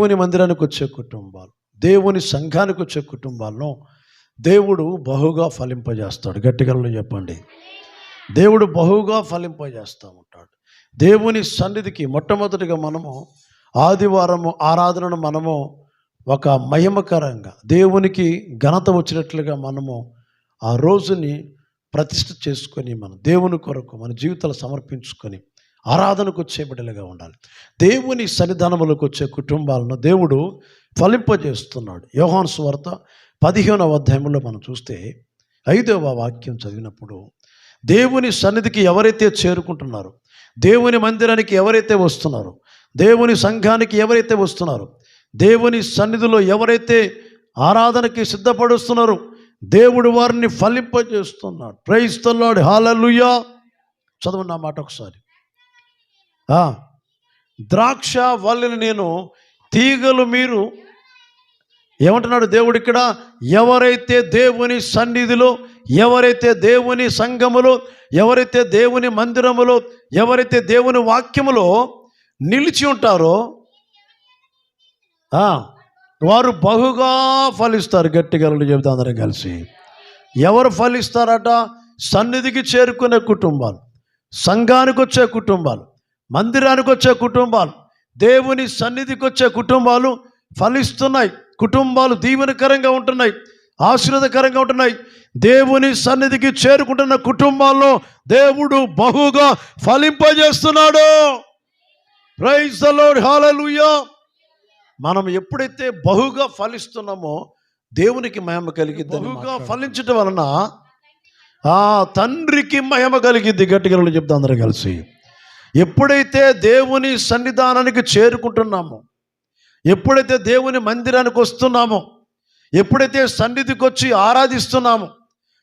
దేవుని మందిరానికి వచ్చే కుటుంబాలు దేవుని సంఘానికి వచ్చే కుటుంబాలను దేవుడు బహుగా ఫలింపజేస్తాడు. గట్టిగా చెప్పండి. దేవుడు బహుగా ఫలింపజేస్తూ ఉంటాడు. దేవుని సన్నిధికి మొట్టమొదటిగా మనము ఆదివారము ఆరాధనను మనము ఒక మహిమకరంగా దేవునికి ఘనత వచ్చినట్లుగా మనము ఆ రోజుని ప్రతిష్ఠ చేసుకొని మన దేవుని కొరకు మన జీవితాలు సమర్పించుకొని ఆరాధనకు వచ్చే బిడ్డలుగా ఉండాలి. దేవుని సన్నిధానములకు వచ్చే కుటుంబాలను దేవుడు ఫలింపజేస్తున్నాడు. యోహాన్ స్వార్త పదిహేనవ అధ్యాయంలో మనం చూస్తే ఐదవ వాక్యం చదివినప్పుడు దేవుని సన్నిధికి ఎవరైతే చేరుకుంటున్నారో దేవుని మందిరానికి ఎవరైతే వస్తున్నారో దేవుని సంఘానికి ఎవరైతే వస్తున్నారో దేవుని సన్నిధిలో ఎవరైతే ఆరాధనకి సిద్ధపడుస్తున్నారో దేవుడు వారిని ఫలింపజేస్తున్నాడు. ప్రైస్తల్లాడు హాలలుయా చదవండి నా మాట ఒకసారి. ద్రాక్ష వల్లిని నేను తీగలు మీరు ఏమంటున్నాడు దేవుడు ఇక్కడ? ఎవరైతే దేవుని సన్నిధిలో ఎవరైతే దేవుని సంఘములో ఎవరైతే దేవుని మందిరములో ఎవరైతే దేవుని వాక్యములో నిలిచి ఉంటారో వారు బహుగా ఫలిస్తారు. గట్టిగా చెబుతా అందరం కలిసి. ఎవరు ఫలిస్తారట? సన్నిధికి చేరుకునే కుటుంబాలు సంఘానికి వచ్చే కుటుంబాలు. మందిరానికి వచ్చే కుటుంబాలు దేవుని సన్నిధికి వచ్చే కుటుంబాలు ఫలిస్తున్నాయి. కుటుంబాలు దీవెనకరంగా ఉంటున్నాయి ఆశీర్వదకరంగా ఉంటున్నాయి. దేవుని సన్నిధికి చేరుకుంటున్న కుటుంబాల్లో దేవుడు బహుగా ఫలింపజేస్తున్నాడు. ప్రైజ్ ద హల్లెలూయా మనం ఎప్పుడైతే బహుగా ఫలిస్తున్నామో దేవునికి మహిమ కలిగిద్ది బహుగా ఫలించటం వలన ఆ తండ్రికి మహిమ కలిగిద్ది. గట్టిగా చెప్తా అందరూ కలిసి. ఎప్పుడైతే దేవుని సన్నిధానానికి చేరుకుంటున్నామో ఎప్పుడైతే దేవుని మందిరానికి వస్తున్నామో ఎప్పుడైతే సన్నిధికి వచ్చి ఆరాధిస్తున్నామో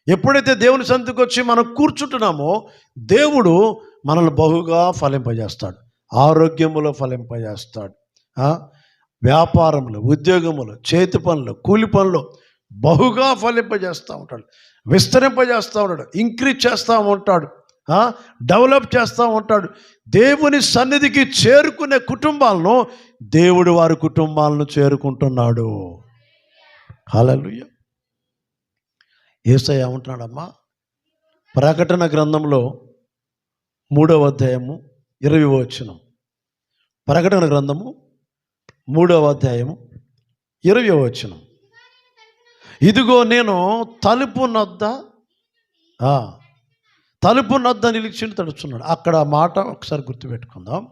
ఎప్పుడైతే దేవుని సన్నిధికి వచ్చి మనం కూర్చుంటున్నామో దేవుడు మనల్ని బహుగా ఫలింపజేస్తాడు. ఆరోగ్యములో ఫలింపజేస్తాడు. వ్యాపారంలో వ్యాపారములు ఉద్యోగములు చేతి పనులు కూలి పనులు బహుగా ఫలింపజేస్తూ ఉంటాడు. విస్తరింపజేస్తూ ఉంటాడు. ఇంక్రీజ్ చేస్తూ ఉంటాడు. డెవలప్ చేస్తూ ఉంటాడు. దేవుని సన్నిధికి చేరుకునే కుటుంబాలను దేవుడు వారి కుటుంబాలను చేరుకుంటున్నాడు. హల్లెలూయా. ఏసయ్య ఏమంటున్నాడమ్మా? ప్రకటన గ్రంథంలో మూడవ అధ్యాయము ఇరవై వచనం. ప్రకటన గ్రంథము మూడవ అధ్యాయము ఇరవై వచనం. ఇదిగో నేను తలుపు నొద్ద తలుపు నొద్ద నిలిచి తడుచున్నాడు. అక్కడ మాట ఒకసారి గుర్తుపెట్టుకుందాం.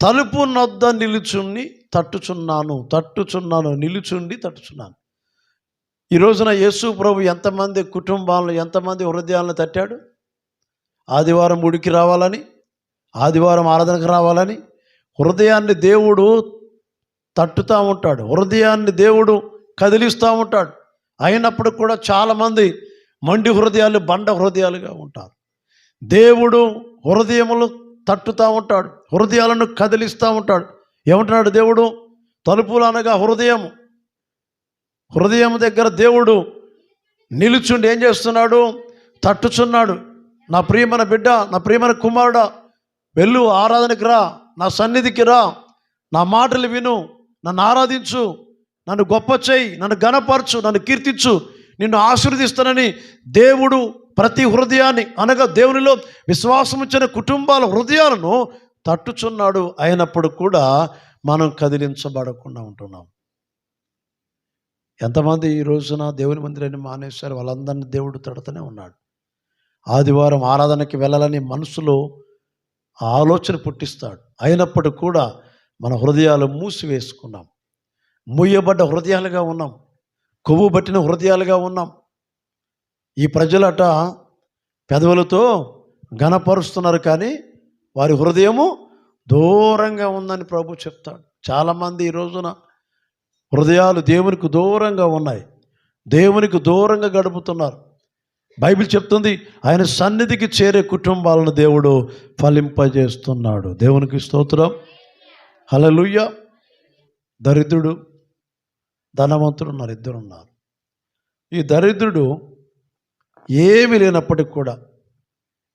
తలుపు నొద్ద నిలుచుండి తట్టుచున్నాను తట్టుచున్నాను నిలుచుండి తట్టుచున్నాను. ఈ రోజున యేసు ప్రభు ఎంతమంది కుటుంబాలను ఎంతమంది హృదయాలను తట్టాడు? ఆదివారం ఉడికి రావాలని ఆదివారం ఆరాధనకు రావాలని హృదయాన్ని దేవుడు తట్టుతూ ఉంటాడు. హృదయాన్ని దేవుడు కదిలిస్తూ ఉంటాడు. అయినప్పుడు కూడా చాలామంది మండి హృదయాలు బండ హృదయాలుగా ఉంటారు. దేవుడు హృదయములు తట్టుతూ ఉంటాడు. హృదయాలను కదిలిస్తూ ఉంటాడు. ఏమంటున్నాడు దేవుడు? తలుపులు అనగా హృదయం. హృదయం దగ్గర దేవుడు నిలుచుండి ఏం చేస్తున్నాడు? తట్టుచున్నాడు. నా ప్రియమైన బిడ్డ నా ప్రియమైన కుమారుడా వెళ్ళు ఆరాధనకి రా నా సన్నిధికి రా నా మాటలు విను నన్ను ఆరాధించు నన్ను గొప్ప చేయి నన్ను గణపరచు నన్ను కీర్తించు నిన్ను ఆశీర్వదిస్తానని దేవుడు ప్రతి హృదయాన్ని అనగా దేవునిలో విశ్వాసముచ్చిన కుటుంబాల హృదయాలను తట్టుచున్నాడు. అయినప్పుడు కూడా మనం కదిలించబడకుండా ఉంటున్నాం. ఎంతమంది ఈ రోజున దేవుని మందిరాన్ని మానేశారు? వాళ్ళందరినీ దేవుడు తడుతూనే ఉన్నాడు. ఆదివారం ఆరాధనకి వెళ్ళాలని మనసులో ఆలోచన పుట్టిస్తాడు. అయినప్పుడు కూడా మన హృదయాలు మూసివేసుకున్నాం. మూయబడ్డ హృదయాలుగా ఉన్నాం. కొవ్వు పట్టిన హృదయాలుగా ఉన్నాం. ఈ ప్రజలట పెదవులతో ఘనపరుస్తున్నారు కానీ వారి హృదయము దూరంగా ఉందని ప్రభు చెప్తాడు. చాలామంది ఈ రోజున హృదయాలు దేవునికి దూరంగా ఉన్నాయి. దేవునికి దూరంగా గడుపుతున్నారు. బైబిల్ చెప్తుంది ఆయన సన్నిధికి చేరే కుటుంబాలను దేవుడు ఫలింపజేస్తున్నాడు. దేవునికి స్తోత్రం. హలలుయ్య దరిద్రుడు ధనవంతుడు ఉన్నారు ఇద్దరు ఉన్నారు. ఈ దరిద్రుడు ఏమి లేనప్పటికి కూడా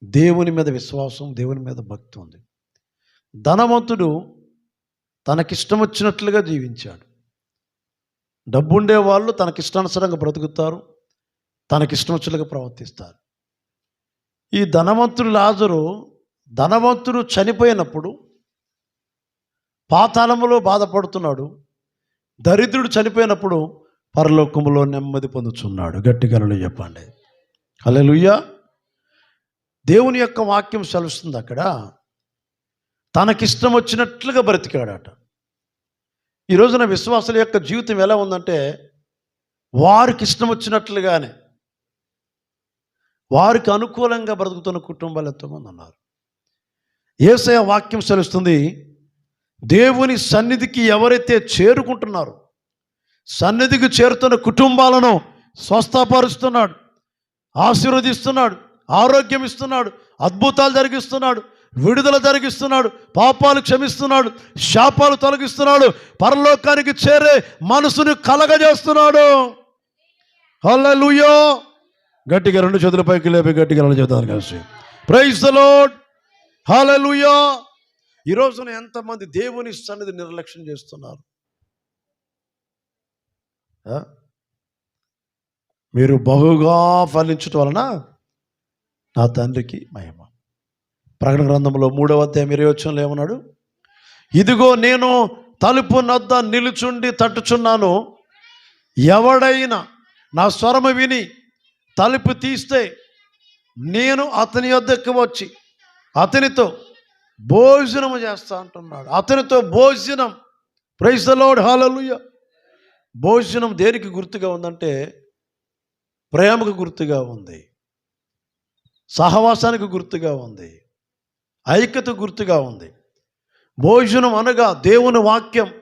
దేవుని మీద విశ్వాసం దేవుని మీద భక్తి ఉంది. ధనవంతుడు తనకిష్టం వచ్చినట్లుగా జీవించాడు. డబ్బుండే వాళ్ళు తనకిష్టానుసారంగా బ్రతుకుతారు తనకిష్టం వచ్చినట్లుగా ప్రవర్తిస్తారు. ఈ ధనవంతుడు లాజరు ధనవంతుడు చనిపోయినప్పుడు పాతాళములో బాధపడుతున్నాడు. దరిద్రుడు చనిపోయినప్పుడు పరలోకములో నెమ్మది పొందుతున్నాడు గట్టిగలలు చెప్పండి. అలెలుయ్యా దేవుని యొక్క వాక్యం సెలవుస్తుంది అక్కడ. తనకిష్టం వచ్చినట్లుగా బ్రతికాడట. ఈ రోజున విశ్వాసుల యొక్క జీవితం ఎలా ఉందంటే వారికి ఇష్టం వచ్చినట్లుగానే వారికి అనుకూలంగా బ్రతుకుతున్న కుటుంబాలు ఎంతోమంది ఉన్నారు. ఏసయ వాక్యం సెలుస్తుంది దేవుని సన్నిధికి ఎవరైతే చేరుకుంటున్నారో సన్నిధికి చేరుతున్న కుటుంబాలను స్వస్థపరుస్తున్నాడు ఆశీర్వదిస్తున్నాడు ఆరోగ్యం ఇస్తున్నాడు అద్భుతాలు జరిగిస్తున్నాడు విడుదల జరిగిస్తున్నాడు పాపాలు క్షమిస్తున్నాడు శాపాలు తొలగిస్తున్నాడు పరలోకానికి చేరే మనసును కలగజేస్తున్నాడు. హల్లెలూయా. గట్టిగా రెండు చేతుల పైకి లేపి గట్టిగా రెండు చేతులు కలిసి. ప్రైజ్ ద లోడ్ హల్లెలూయా ఈ రోజున ఎంతమంది దేవుని సన్నిధి నిర్లక్ష్యం చేస్తున్నారు? మీరు బహుగా ఫలించటం వలన నా తండ్రికి మహిమ. ప్రకటన గ్రంథంలో మూడవ అధ్యాయం ఇరవై వచ్చంలో ఏమన్నాడు? ఇదిగో నేను తలుపు నద్ద నిలుచుండి తట్టుచున్నాను. ఎవడైనా నా స్వరము విని తలుపు తీస్తే నేను అతని వద్దకు వచ్చి అతనితో భోజనము చేస్తా అంటున్నాడు. అతనితో భోజనం. ప్రైజ్ ద లోడ్ హాలలుయ భోజనం దేనికి గుర్తుగా ఉందంటే ప్రేమకు గుర్తుగా ఉంది. సహవాసానికి గుర్తుగా ఉంది. ఐక్యత గుర్తుగా ఉంది. భోజనం అనగా దేవుని వాక్యం.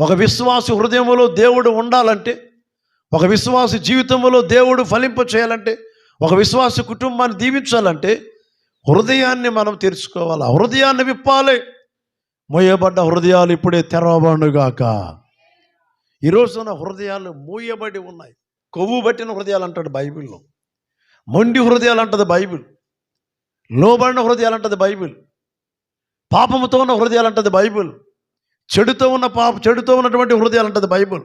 ఒక విశ్వాసి హృదయంలో దేవుడు ఉండాలంటే ఒక విశ్వాసి జీవితంలో దేవుడు ఫలింప చేయాలంటే ఒక విశ్వాస కుటుంబాన్ని దీవించాలంటే హృదయాన్ని మనం తెరుచుకోవాలి. హృదయాన్ని విప్పాలి. మోయబడ్డ హృదయాలు ఇప్పుడే తెరవబడుగాక ఈ రోజున హృదయాలు మూయబడి ఉన్నాయి. కొవ్వు పట్టిన హృదయాలు అంటాడు బైబిల్లో. మొండి హృదయాలు అంటది బైబిల్. లోబడిన హృదయాలు అంటది బైబిల్. పాపముతో ఉన్న హృదయాలు అంటది బైబిల్. చెడుతో ఉన్న పాప చెడుతో ఉన్నటువంటి హృదయాలు అంటది బైబిల్.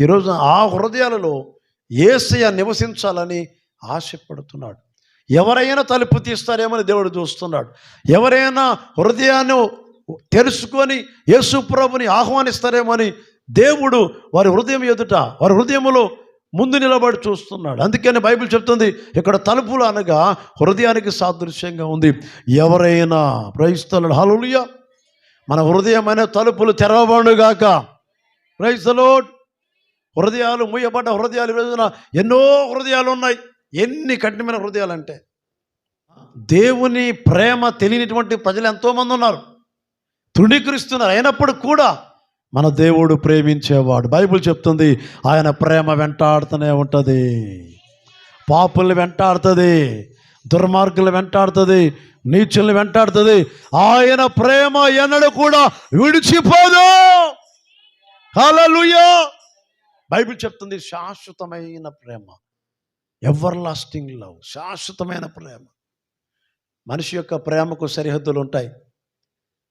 ఈరోజు ఆ హృదయాలలో ఏసయ నివసించాలని ఆశపడుతున్నాడు. ఎవరైనా తలుపు తీస్తారేమని దేవుడు చూస్తున్నాడు. ఎవరైనా హృదయాన్ని తెలుసుకొని యేసు ప్రభుని ఆహ్వానిస్తారేమని దేవుడు వారి హృదయం ఎదుట వారి హృదయములో ముందు నిలబడి చూస్తున్నాడు. అందుకని బైబిల్ చెప్తుంది ఇక్కడ తలుపులు అనగా హృదయానికి సాదృశ్యంగా ఉంది. ఎవరైనా ప్రయిస్తున్నాడు హలుయ మన హృదయం అనే తలుపులు తెరవబడుగాక ప్రైస్తలోడ్ హృదయాలు మూయబడ్డ హృదయాలు ఎన్నో హృదయాలు ఉన్నాయి. ఎన్ని కఠినమైన హృదయాలు అంటే దేవుని ప్రేమ తెలియనిటువంటి ప్రజలు ఎంతోమంది ఉన్నారు. తృణీకరిస్తున్నారు. అయినప్పుడు కూడా మన దేవుడు ప్రేమించేవాడు. బైబిల్ చెప్తుంది ఆయన ప్రేమ వెంటాడుతూనే ఉంటుంది. పాపుల్ని వెంటాడుతుంది దుర్మార్గులు వెంటాడుతుంది నీచుల్ని వెంటాడుతుంది. ఆయన ప్రేమ ఎన్నడు కూడా విడిచిపోదు. హలో బైబిల్ చెప్తుంది శాశ్వతమైన ప్రేమ. Ever lasting love? శాశ్వతమైన ప్రేమ. మనిషి యొక్క ప్రేమకు సరిహద్దులు ఉంటాయి.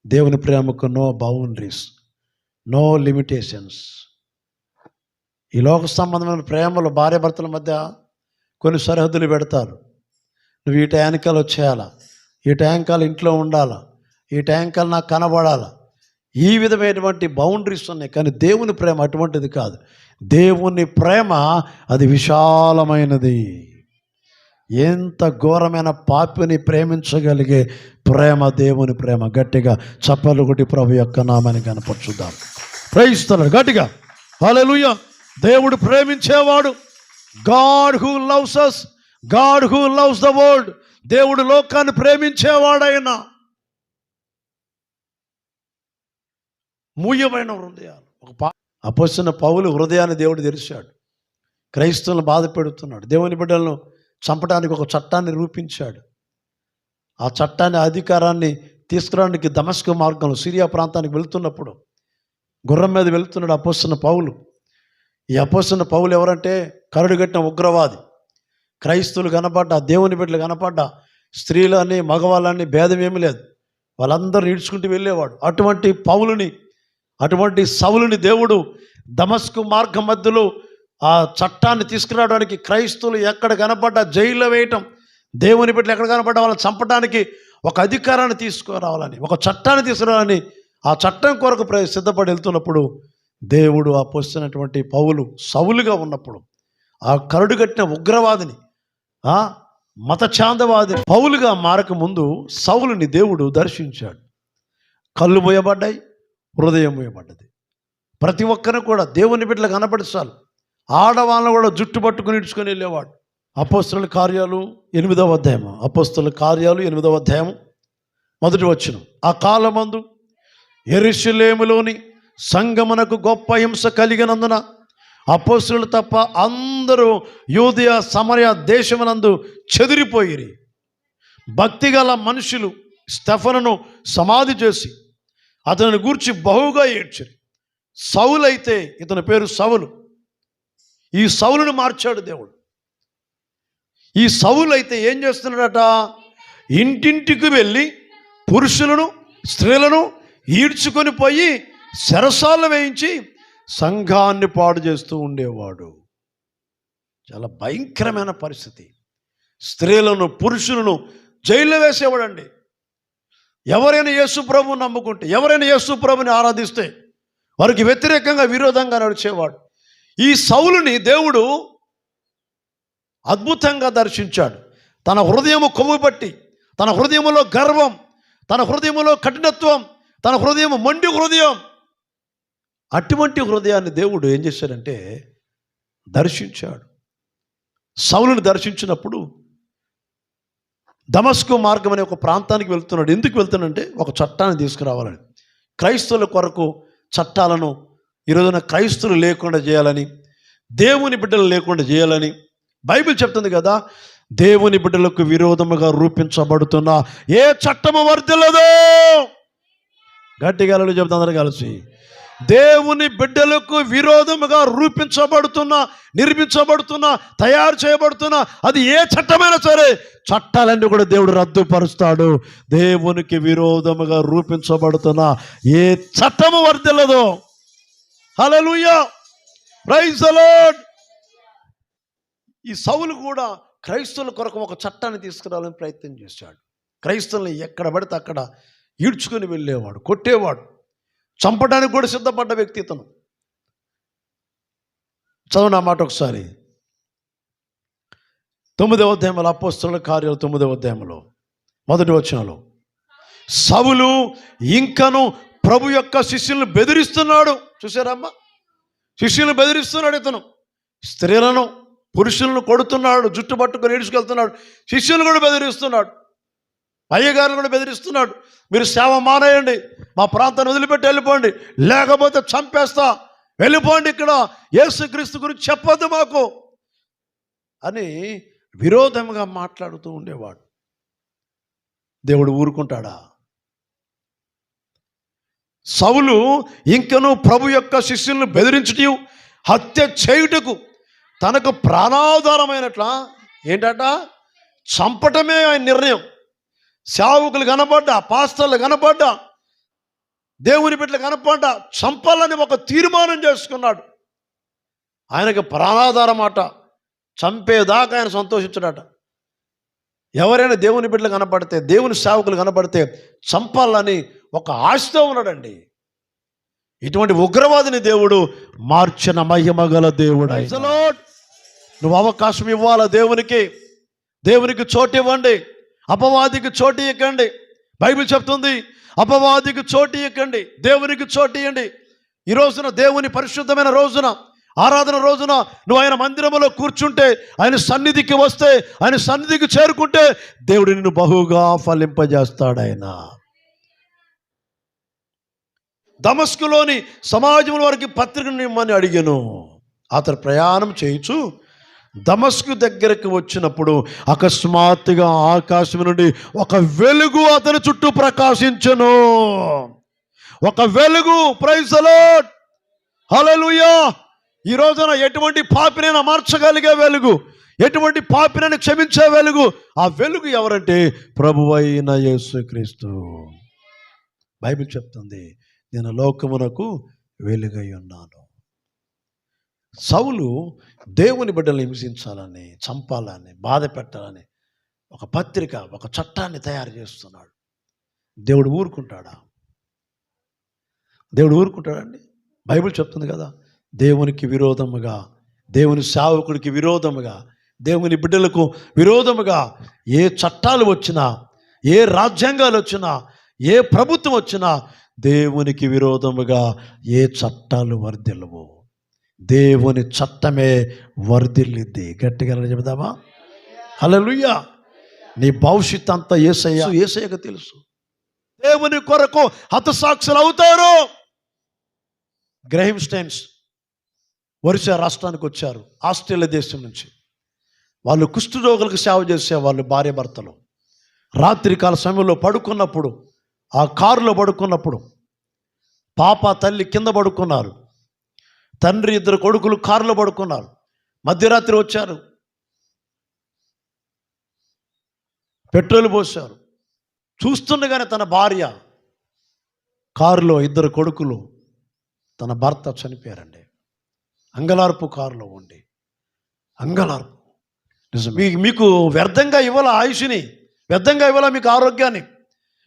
దేవుని ప్రేమకు నో బౌండరీస్ నో లిమిటేషన్స్ ఈ లోక సంబంధమైన ప్రేమలు భార్యాభర్తల మధ్య కొన్ని సరిహద్దులు పెడతారు. నువ్వు ఈ ట్యాంకాలు వచ్చేయాలా? ఈ ట్యాంకాలు ఇంట్లో ఉండాలా? ఈ ట్యాంకాలు నాకు కనబడాలా? ఈ విధమైనటువంటి బౌండరీస్ ఉన్నాయి కానీ దేవుని ప్రేమ అటువంటిది కాదు. దేవుని ప్రేమ అది విశాలమైనది. ఎంత ఘోరమైన పాపిని ప్రేమించగలిగే ప్రేమ దేవుని ప్రేమ. గట్టిగా చప్పలు కొట్టి ప్రభు యొక్క నామాన్ని కనపరుచుద్దాం ప్రేమిస్తున్నాడు గట్టిగా. హల్లెలూయ దేవుడు ప్రేమించేవాడు. God who loves us God who loves the world దేవుడు లోకాన్ని ప్రేమించేవాడైనా. మూయమైన హృదయాలు. ఒక పా అపోసిన పౌలు హృదయాన్ని దేవుడు తెరిచాడు. క్రైస్తవులను బాధ పెడుతున్నాడు. దేవుని బిడ్డలను చంపడానికి ఒక చట్టాన్ని రూపించాడు. ఆ చట్టాన్ని అధికారాన్ని తీసుకురావడానికి దమస్క మార్గంలో సిరియా ప్రాంతానికి వెళ్తున్నప్పుడు గుర్రం మీద వెళ్తున్నాడు అపోస్తున్న పౌలు. ఈ అపోస్తున్న పౌలు ఎవరంటే? కరుడుగట్టిన ఉగ్రవాది. క్రైస్తవులు కనపడ్డ దేవుని బిడ్డలు కనపడ్డ స్త్రీలని మగవాళ్ళని భేదం ఏమీ లేదు. వాళ్ళందరూ ఈడ్చుకుంటూ వెళ్ళేవాడు. అటువంటి పౌలుని అటువంటి సవులుని దేవుడు దమస్కు మార్గం మధ్యలో ఆ చట్టాన్ని తీసుకురావడానికి క్రైస్తవులు ఎక్కడ కనపడ్డా జైల్లో వేయటం దేవుని బిడ్డలు ఎక్కడ కనపడ్డా వాళ్ళని చంపడానికి ఒక అధికారాన్ని తీసుకురావాలని ఒక చట్టాన్ని తీసుకురావాలని ఆ చట్టం కొరకు ప్ర- సిద్ధపడి వెళ్తున్నప్పుడు దేవుడు ఆ పోస్తున్నటువంటి పౌలు సవులుగా ఉన్నప్పుడు ఆ కరుడు కట్టిన ఉగ్రవాదిని మతఛాందవాది పౌలుగా మారకముందు సవులుని సౌలుని దేవుడు దర్శించాడు. కళ్ళు పోయబడ్డాయి హృదయం వేయబడ్డది. ప్రతి ఒక్కరిని కూడా దేవుని బిడ్డలు కనపడి ఆడవాళ్ళను కూడా జుట్టు పట్టుకుని ఇడ్చుకొని వెళ్ళేవాడు. అపోస్తుల కార్యాలు ఎనిమిదవ అధ్యాయం అపోస్తుల కార్యాలు ఎనిమిదవ అధ్యాయం మొదటి వచ్చిన ఆ కాలమందు ఎరుషులేములోని సంగమునకు గొప్ప హింస కలిగినందున అపోస్తులు తప్ప అందరూ యూదియ సమరయ దేశమునందు చెదిరిపోయిరి. భక్తిగల మనుషులు స్టెఫనును సమాధి చేసి అతనిని గూర్చి బహుగా ఏడ్చారు సౌలైతే ఇతని పేరు సవులు ఈ సౌలును మార్చాడు దేవుడు. ఈ సవులైతే అయితే ఏం చేస్తున్నాడట? ఇంటింటికి వెళ్ళి పురుషులను స్త్రీలను ఈడ్చుకొని పోయి శరసాలు వేయించి సంఘాన్ని పాడు చేస్తూ ఉండేవాడు. చాలా భయంకరమైన పరిస్థితి. స్త్రీలను పురుషులను జైల్లో వేసేవాడండి. ఎవరైనా యేసు ప్రభు నమ్ముకుంటే ఎవరైనా యేసు ప్రభుని ఆరాధిస్తే వారికి వ్యతిరేకంగా విరోధంగా నడిచేవాడు. ఈ సౌలుని దేవుడు అద్భుతంగా దర్శించాడు. తన హృదయము కొమ్ము పట్టి తన హృదయములో గర్వం తన హృదయములో కఠినత్వం తన హృదయం మొండి హృదయం. అటువంటి హృదయాన్ని దేవుడు ఏం చేశాడంటే దర్శించాడు. సౌలుని దర్శించినప్పుడు దమస్కు మార్గం అనే ఒక ప్రాంతానికి వెళ్తున్నాడు. ఎందుకు వెళ్తున్నాడంటే ఒక చట్టాన్ని తీసుకురావాలని. క్రైస్తవుల కొరకు చట్టాలను ఈరోజున క్రైస్తవులు లేకుండా చేయాలని దేవుని బిడ్డలు లేకుండా చేయాలని బైబిల్ చెప్తుంది కదా దేవుని బిడ్డలకు విరోధముగా రూపించబడుతున్న. ఏ చట్టము వర్తిల్లదు గట్టిగా అలలు చెప్తా అందరూ కలిసి. దేవుని బిడ్డలకు విరోధముగా రూపించబడుతున్న నిర్మించబడుతున్న తయారు చేయబడుతున్న అది ఏ చట్టమైనా సరే చట్టాలన్నీ కూడా దేవుడు రద్దుపరుస్తాడు. దేవునికి విరోధముగా రూపించబడుతున్న ఏ చట్టము వర్తిల్లదు హల్లెలూయా ప్రైజ్ లార్డ్ ఈ సౌలు కూడా క్రైస్తవుల కొరకు ఒక చట్టాన్ని తీసుకురావాలని ప్రయత్నం చేశాడు. క్రైస్తవుల్ని ఎక్కడ పడితే అక్కడ ఈడ్చుకొని వెళ్ళేవాడు కొట్టేవాడు. చంపడానికి కూడా సిద్ధపడ్డ వ్యక్తి ఇతను. చదువు నా మాట ఒకసారి. తొమ్మిదవ అధ్యాయంలో అపోస్తుల కార్యాలు తొమ్మిదవ అధ్యాయంలో మొదటి వచనంలో. సవులు ఇంకను ప్రభు యొక్క శిష్యులను బెదిరిస్తున్నాడు. చూసారమ్మా శిష్యులను బెదిరిస్తున్నాడు ఇతను. స్త్రీలను పురుషులను కొడుతున్నాడు జుట్టు పట్టుకొని ఈడ్చుకెళ్తున్నాడు శిష్యులను కూడా బెదిరిస్తున్నాడు. అయ్యగారులు కూడా బెదిరిస్తున్నాడు. మీరు సేవ మానేయండి. మా ప్రాంతాన్ని వదిలిపెట్టి వెళ్ళిపోండి. లేకపోతే చంపేస్తా. వెళ్ళిపోండి ఇక్కడ. యేసుక్రీస్తు గురించి చెప్పొద్దు మాకు. అని విరోధంగా మాట్లాడుతూ ఉండేవాడు. దేవుడు ఊరుకుంటాడా? సౌలు ఇంకను ప్రభు యొక్క శిష్యులను బెదిరించుటయు హత్య చేయుటకు తనకు ప్రాణాధారమైనట్ల ఏంటట? చంపటమే ఆయన నిర్ణయం. సేవకులు కనపడ్డా పాస్తర్లు కనపడ్డా దేవుని బిడ్డలు కనపడ్డా చంపాలని ఒక తీర్మానం చేసుకున్నాడు. ఆయనకు ప్రాణాధారం అట చంపేదాకా ఆయన సంతోషించడట. ఎవరైనా దేవుని బిడ్డలు కనపడితే దేవుని సేవకులు కనపడితే చంపాలని ఒక ఆశతో ఉన్నాడండి. ఇటువంటి ఉగ్రవాదిని దేవుడు మార్చిన మహిమ గల దేవుడు. నువ్వు అవకాశం ఇవ్వాలా దేవునికి? దేవునికి చోటు ఇవ్వండి. అపవాదికి చోటు ఇవ్వకండి. బైబిల్ చెప్తుంది అపవాదికి చోటు ఇవ్వకండి దేవునికి చోటు ఇవ్వండి ఈ రోజున దేవుని పరిశుద్ధమైన రోజున ఆరాధన రోజున నువ్వు ఆయన మందిరంలో కూర్చుంటే ఆయన సన్నిధికి వస్తే ఆయన సన్నిధికి చేరుకుంటే దేవుడు నిన్ను బహుగా ఫలింపజేస్తాడు ఆయన దమస్కులోని సమాజంలో వారికి పత్రికను ఇమ్మని అడిగాను. అతను ప్రయాణం చేయించు దమస్కు దగ్గరకు వచ్చినప్పుడు అకస్మాత్తుగా ఆకాశం నుండి ఒక వెలుగు అతని చుట్టూ ప్రకాశించను. ఒక వెలుగు ప్రైజ్ అలాట్ హల్లెలూయా. ఈ రోజున ఎటువంటి పాపినైనా మార్చగలిగే వెలుగు ఎటువంటి పాపినైనా క్షమించే వెలుగు ఆ వెలుగు ఎవరంటే ప్రభువైన యేసుక్రీస్తు బైబిల్ చెప్తుంది నేను లోకమునకు వెలుగై ఉన్నాను. సౌలు దేవుని బిడ్డలు హింసించాలని చంపాలని బాధ పెట్టాలని ఒక పత్రిక ఒక చట్టాన్ని తయారు చేస్తున్నాడు. దేవుడు ఊరుకుంటాడా? దేవుడు ఊరుకుంటాడండి? బైబిల్ చెప్తుంది కదా దేవునికి విరోధముగా దేవుని సేవకుడికి విరోధముగా దేవుని బిడ్డలకు విరోధముగా ఏ చట్టాలు వచ్చినా ఏ రాజ్యాంగాలు వచ్చినా ఏ ప్రభుత్వం వచ్చినా దేవునికి విరోధముగా ఏ చట్టాలు వర్ధిల్లవు. దేవుని చట్టమే వర్ధిల్లింది. గట్టిగా చెబుదామా? హల్లెలూయా! నీ భవిష్యత్ అంతా ఏసయ్య ఏసయ్యకు తెలుసు. దేవుని కొరకు హతసాక్షులు అవుతారు. గ్రహిమ్ స్టైన్స్ ఒరిస్సా రాష్ట్రానికి వచ్చారు ఆస్ట్రేలియా దేశం నుంచి. వాళ్ళు కుష్ఠరోగులకు సేవ చేసే వాళ్ళు భార్య భర్తలు. రాత్రికాల సమయంలో పడుకున్నప్పుడు ఆ కారులో పడుకున్నప్పుడు పాప తల్లి కింద పడుకున్నారు. తండ్రి ఇద్దరు కొడుకులు కారులో పడుకున్నారు. మధ్యరాత్రి వచ్చారు. పెట్రోల్ పోశారు. చూస్తుండగానే తన భార్య కారులో ఇద్దరు కొడుకులు తన భర్త చనిపోయారండి. అంగలార్పు కారులో ఉండి. అంగలార్పు. మీ మీకు వ్యర్థంగా ఇవ్వాల ఆయుష్ని వ్యర్థంగా ఇవ్వాల మీకు ఆరోగ్యాన్ని.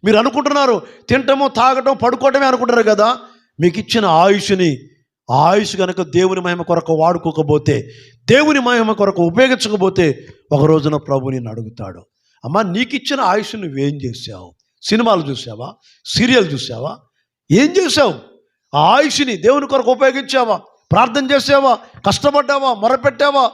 మీరు అనుకుంటున్నారు తినటము తాగటం పడుకోవటమే అనుకుంటారు కదా మీకు ఇచ్చిన ఆయుష్ని ఆయుష్ కనుక దేవుని మహిమ కొరకు వాడుకోకపోతే దేవుని మహిమ కొరకు ఉపయోగించకపోతే ఒక రోజున ప్రభు నేను అడుగుతాడు. అమ్మా నీకు ఇచ్చిన ఆయుష్ నువ్వేం చేసావు సినిమాలు చూసావా సీరియల్ చూసావా ఏం చేసావు ఆ ఆయుష్ని దేవుని కొరకు ఉపయోగించావా? ప్రార్థన చేసావా కష్టపడ్డావా? మొరపెట్టావా?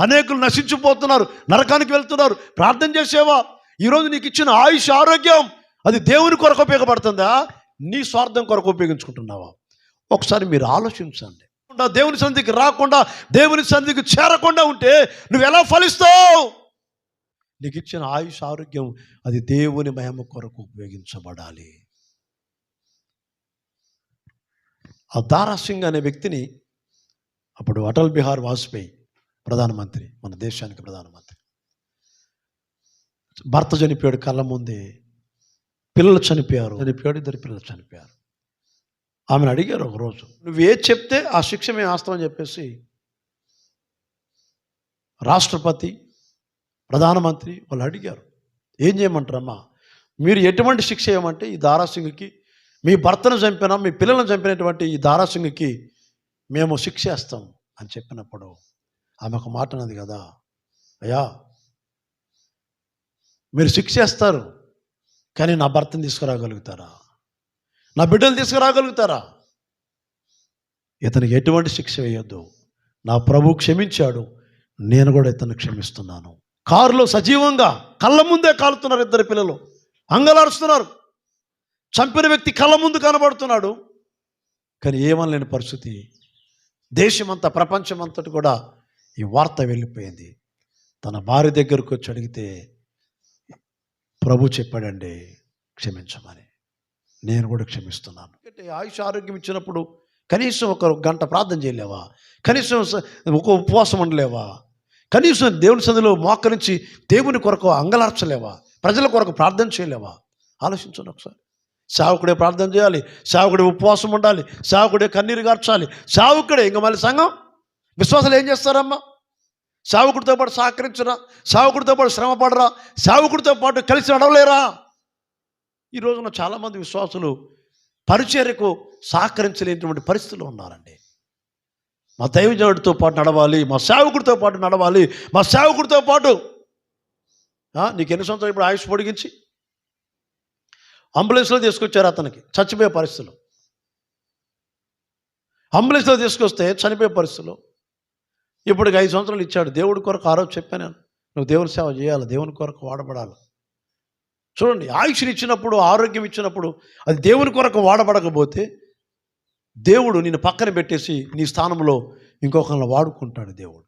అనేకులు నశించిపోతున్నారు నరకానికి వెళ్తున్నారు. ప్రార్థన చేసావా ఈరోజు నీకు ఇచ్చిన ఆయుష్ ఆరోగ్యం అది దేవుని కొరకు ఉపయోగపడుతుందా? నీ స్వార్థం కొరకు ఉపయోగించుకుంటున్నావా? ఒకసారి మీరు ఆలోచించండి. దేవుని సన్నిధికి రాకుండా దేవుని సన్నిధికి చేరకుండా ఉంటే నువ్వు ఎలా ఫలిస్తావు? నీకు ఇచ్చిన ఆయుష్ ఆరోగ్యం అది దేవుని మహిమ కొరకు ఉపయోగించబడాలి. ఆ దారా సింగ్ అనే వ్యక్తిని అప్పుడు అటల్ బిహార్ వాజ్పేయి ప్రధానమంత్రి మన దేశానికి ప్రధానమంత్రి. భర్త చనిపోయాడు కళ్ళ ముందే. పిల్లలు చనిపోయారు. చనిపోయాడు ఇద్దరు పిల్లలు చనిపోయారు. ఆమెను అడిగారు ఒకరోజు నువ్వు చెప్తే ఆ శిక్ష మేము వేస్తామని చెప్పేసి రాష్ట్రపతి ప్రధానమంత్రి వాళ్ళు అడిగారు. ఏం చేయమంటారమ్మా? మీరు ఎటువంటి శిక్ష ఏమంటే ఈ దారాసింగ్కి మీ భర్తను చంపిన మీ పిల్లలను చంపినటువంటి ఈ దారాసింగ్కి మేము శిక్ష వేస్తాం అని చెప్పినప్పుడు ఆమె ఒక మాట అన్నది కదా అయ్యా మీరు శిక్ష వేస్తారు కానీ నా భర్తను తీసుకురాగలుగుతారా? నా బిడ్డలు తీసుకురాగలుగుతారా? ఇతనికి ఎటువంటి శిక్ష వేయొద్దు. నా ప్రభు క్షమించాడు. నేను కూడా ఇతను క్షమిస్తున్నాను. కారులో సజీవంగా కళ్ళ ముందే కాలుతున్నారు ఇద్దరు పిల్లలు. అంగలారుస్తున్నారు చంపిన వ్యక్తి కళ్ళ ముందు కనబడుతున్నాడు. కానీ ఏమనలేని పరిస్థితి. దేశమంతా ప్రపంచమంతటి కూడా ఈ వార్త వెళ్ళిపోయింది. తన భార్య దగ్గరకు వచ్చి అడిగితే ప్రభు చెప్పాడండి క్షమించమని. నేను కూడా క్షమిస్తున్నాను. అంటే ఆయుష్ ఆరోగ్యం ఇచ్చినప్పుడు కనీసం ఒక గంట ప్రార్థన చేయలేవా? కనీసం ఒక ఉపవాసం ఉండలేవా? కనీసం దేవుని సందులో మోకరించి దేవుని కొరకు అంగలార్చలేవా? ప్రజల కొరకు ప్రార్థన చేయలేవా? ఆలోచించండి ఒకసారి. సేవకుడే ప్రార్థన చేయాలి సేవకుడే ఉపవాసం ఉండాలి సేవకుడే కన్నీరు గార్చాలి సేవకుడే ఇంక మళ్ళీ సంఘం. విశ్వాసాలు ఏం చేస్తారమ్మా? సేవకుడితో పాటు సహకరించరా సేవకుడితో పాటు శ్రమ పడరా సేవకుడితో పాటు కలిసి నడవలేరా? ఈ రోజున చాలామంది విశ్వాసులు పరిచర్యకు సహకరించలేనటువంటి పరిస్థితులు ఉన్నారండి. మా దైవజనుడితో పాటు నడవాలి మా సేవకుడితో పాటు నడవాలి మా సేవకుడితో పాటు నీకు ఎన్ని సంవత్సరాలు ఇప్పుడు ఆయుష్ పొడిగించి? అంబులెన్స్లో తీసుకొచ్చారు అతనికి చచ్చిపోయే పరిస్థితులు. అంబులెన్స్లో తీసుకొస్తే చనిపోయే పరిస్థితులు. ఇప్పటికి ఐదు సంవత్సరాలు ఇచ్చాడు దేవుడి కొరకు ఆ రోజు చెప్పాను నేను. నువ్వు దేవుని సేవ చేయాలి దేవుని కొరకు వాడబడాలి. చూడండి ఆయుష్ని ఇచ్చినప్పుడు ఆరోగ్యం ఇచ్చినప్పుడు అది దేవుని కొరకు వాడబడకపోతే దేవుడు నేను పక్కన పెట్టేసి నీ స్థానంలో ఇంకొకరిని వాడుకుంటాడు దేవుడు.